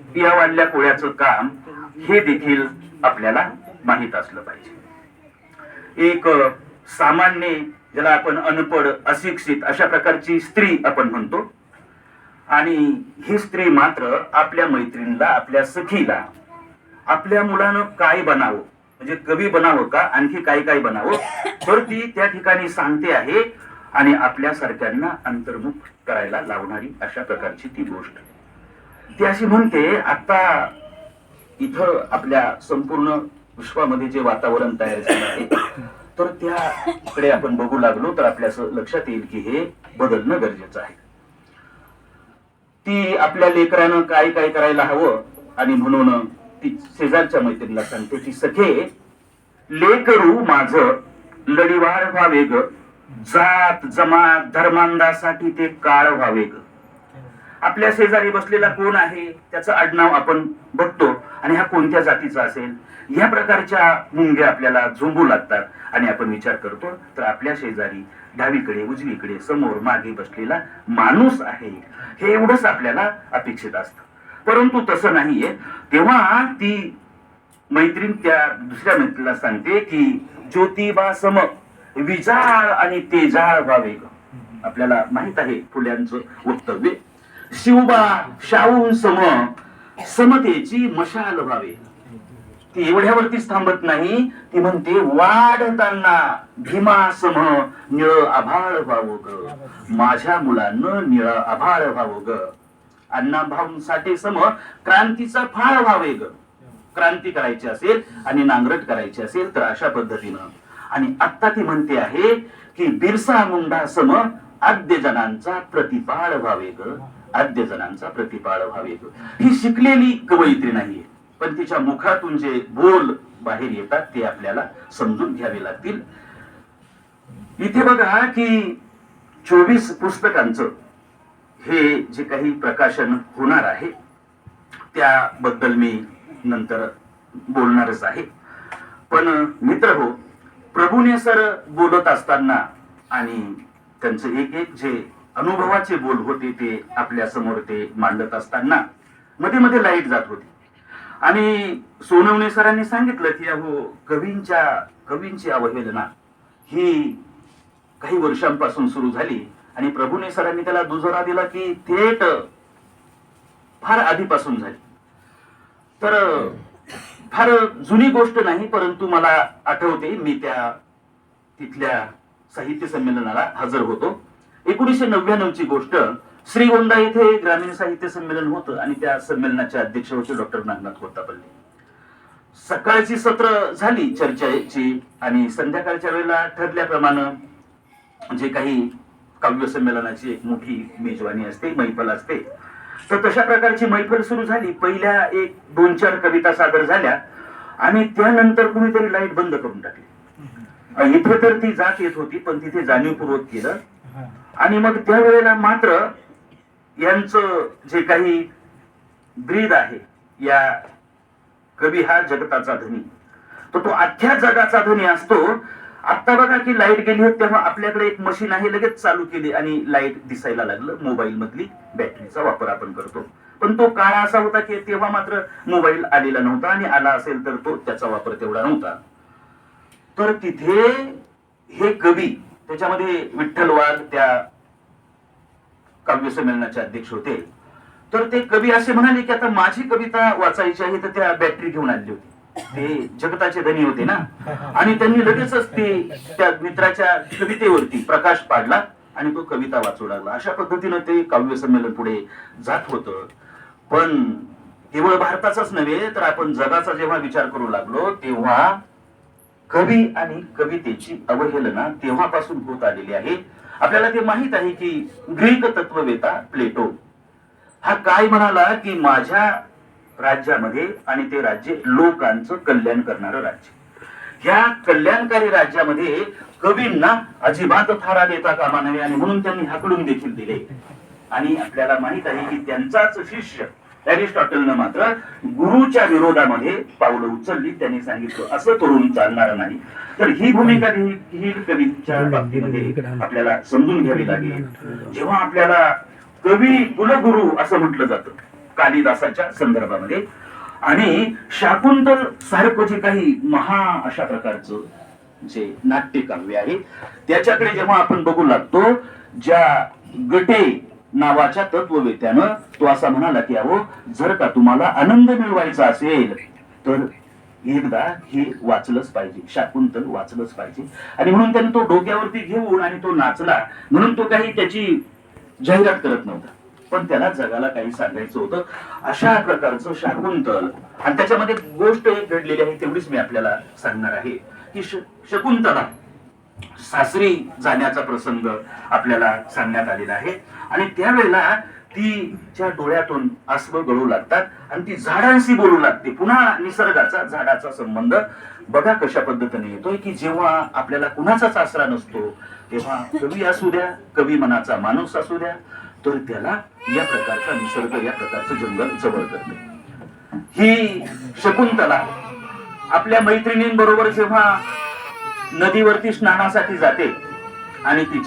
बिया वाढल्या पोळ्याचं काम हे देखील आपल्याला माहीत असलं पाहिजे. एक सामान्य ज्याला आपण अनपढ अशिक्षित अशा प्रकारची स्त्री आपण म्हणतो. आणि ही स्त्री मात्र आपल्या मैत्रिणीला आपल्या सखीला आपल्या मुलानं काय बनावं? म्हणजे कवी बनावं का? आणखी काय काय बनावं? तर ती त्या ठिकाणी सांगते आहे आणि आपल्या सारख्यांना अंतर्मुख करायला लावणारी अशा प्रकारची ती गोष्ट. ती अशी म्हणते आता इथं आपल्या संपूर्ण विश्वामध्ये जे वातावरण तयार झालं आहे तर त्याकडे आपण बघू लागलो तर आपल्या लक्षात येईल की हे बदलणं गरजेचं आहे. ती आपल्या लेकरानं काय काय करायला हवं आणि म्हणून ती शेजारच्या मैत्रिणीला सांगते की सखे लेकरू माझ लढीवार व्हावे ग जात जमात धर्मांधासाठी ते काळ व्हावे ग आपल्या शेजारी बसलेला कोण आहे त्याचं आडनाव आपण बघतो आणि हा कोणत्या जातीचा असेल या प्रकारच्या मुंग्या आपल्याला झोंबू लागतात आणि आपण विचार करतो तर आपल्या शेजारी डावीकडे उजवीकडे समोर मागे बसलेला माणूस आहे. हे एवढंच आपल्याला अपेक्षित असतं. परंतु तसं नाहीये. तेव्हा ती मैत्रीण त्या दुसऱ्या मैत्रीला सांगते की ज्योतिबा सम विजाळ आणि तेजाळ व्हावे आपल्याला माहीत आहे फुल्यांचं वक्तव्य. शिवबा शाहून सम समतेची मशाल व्हावे. ती एवढ्यावरतीच थांबत नाही ती म्हणते वाढताना भीमा सम निळ आभाळ व्हावं ग. माझ्या मुलांना निळ आभाळ व्हावं ग. अण्णा भाऊंसाठी सम क्रांतीचा फाळ व्हावे ग. क्रांती करायची असेल आणि नांगरट करायची असेल तर अशा पद्धतीनं. आणि आता ती म्हणते आहे की बिरसा मुंडा सम आद्य जनांचा प्रतिपाळ व्हावे ग. आद्य जनांचा प्रतिपाळ व्हावे. ही शिकलेली कवयित्री नाहीये. पण तिच्या मुखातून जे बोल बाहेर येतात ते आपल्याला समजून घ्यावे लागतील. इथे बघा की चोवीस पुस्तकांचं हे जे काही प्रकाशन होणार आहे त्याबद्दल मी नंतर बोलणारच आहे. पण मित्र हो प्रभूने सर बोलत असताना आणि त्यांचं एक एक जे अनुभवाचे बोल होते ते आपल्यासमोर ते मांडत असताना मध्ये मध्ये लाइट जात होती. आणि सोनवणे सरांनी सांगितलं की अहो कवींच्या कवींची अवहेलना ही काही वर्षांपासून सुरू झाली आणि प्रभूने सरांनी त्याला दुजोरा दिला की थेट फार आधीपासून झाली. तर फार जुनी गोष्ट नाही परंतु मला आठवते मी त्या तिथल्या साहित्य संमेलनाला हजर होतो. एकोणीसशे नव्याण्णव ची गोष्ट श्रीगोंदा येथे ग्रामीण साहित्य संमेलन होतं आणि त्या संमेलनाचे अध्यक्ष होते डॉक्टर नागनाथ कोत्तापल्ले सकाळची सत्र झाली चर्चेची आणि संध्याकाळच्या वेळेला ठरल्याप्रमाणे जे काही काव्य संमेलनाची एक मोठी मेजवानी असते मैफल असते तर तशा प्रकारची मैफल सुरू झाली. पहिल्या एक दोन चार कविता सादर झाल्या आणि त्यानंतर कुणीतरी लाइट बंद करून टाकली. इथे तर ती जात येत होती पण तिथे जाणीवपूर्वक केलं. आणि मग त्यावेळेला मात्र यांचं जे काही ब्रीद आहे या कवी हा जगताचा धनी. तर तो अख्ख्या जगाचा धनी असतो. आता बघा की लाइट गेली होती तेव्हा आपल्याकडे एक मशीन आहे लगेच चालू केली आणि लाइट दिसायला लागलं. मोबाईल मधली बॅटरीचा वापर आपण करतो. पण तो काळ असा होता की तेव्हा मात्र मोबाईल आलेला नव्हता आणि आला असेल तर तो त्याचा वापर तेवढा नव्हता. तर तिथे हे कवी त्याच्यामध्ये विठ्ठल वाघ त्या काव्य संमेलनाचे अध्यक्ष होते. तर ते कवी असे म्हणाले की आता माझी कविता वाचायची आहे तर त्या बॅटरी घेऊन आली होती. ते जगताचे धनी होते ना. आणि त्यांनी लगेचच ते त्या मित्राच्या कवितेवरती प्रकाश पाडला आणि तो कविता वाचू लागला. अशा पद्धतीनं ते काव्य संमेलन पुढे जात होतं. पण केवळ भारताचाच नव्हे तर आपण जगाचा जेव्हा विचार करू लागलो तेव्हा कवी आणि कवितेची अवहेलना तेव्हापासून होत आलेली आहे. आपल्याला ते माहीत आहे की ग्रीक तत्ववेता प्लेटो. हा काय म्हणाला की माझ्या राज्यामध्ये आणि ते राज्य लोकांचं कल्याण करणारं राज्य. ह्या कल्याणकारी राज्यामध्ये कवींना अजिबात थारा देता कामा नये आणि म्हणून त्यांनी हकडून देखील दिले. आणि आपल्याला माहीत आहे की त्यांचाच शिष्य अरिस्टॉटलनं मात्र गुरुच्या विरोधामध्ये पावलं उचलली त्यांनी सांगितलं असं करून चालणार नाही. तर ही भूमिका ही ही कवीच्या बाबतीमध्ये आपल्याला समजून घ्यावी लागेल. जेव्हा आपल्याला कवी कुलगुरु असं म्हटलं जातं कालिदासाच्या संदर्भामध्ये आणि शाकुंतल सारखं जे काही महा अशा प्रकारचं जे नाट्यकाव्य आहे त्याच्याकडे जेव्हा आपण बघू लागतो ज्या गटे नावाच्या तत्ववेत्यानं तो असा म्हणाला की अहो जर का तुम्हाला आनंद मिळवायचा असेल तर एकदा हे वाचलंच पाहिजे शाकुंतल वाचलंच पाहिजे. आणि म्हणून त्याने तो डोक्यावरती घेऊन आणि तो नाचला. म्हणून तो काही त्याची जाहिरात करत नव्हता. पण त्याला जगाला काही सांगायचं होतं. अशा प्रकारचं शाकुंतल आणि त्याच्यामध्ये गोष्ट एक घडलेली आहे तेवढीच मी आपल्याला सांगणार आहे की श- शकुंतला सासरी जाण्याचा प्रसंग आपल्याला सांगण्यात आलेला आहे. आणि त्यावेळेला तिच्या डोळ्यातून अस्म गळू लागतात आणि ती झाडांशी बोलू लागते. पुन्हा निसर्गाचा झाडाचा संबंध. बघा कशा पद्धतीने येतोय की जेव्हा आपल्याला कुणाचाच आसरा नसतो तेव्हा कवी असू द्या कवी मनाचा माणूस असू द्या तर त्याला या प्रकारचा निसर्ग या प्रकारचं जंगल जवळ करते. ही शकुंतला आपल्या मैत्रिणींबरोबर जेव्हा नदीवरती स्नानासाठी जाते आणि तिच्या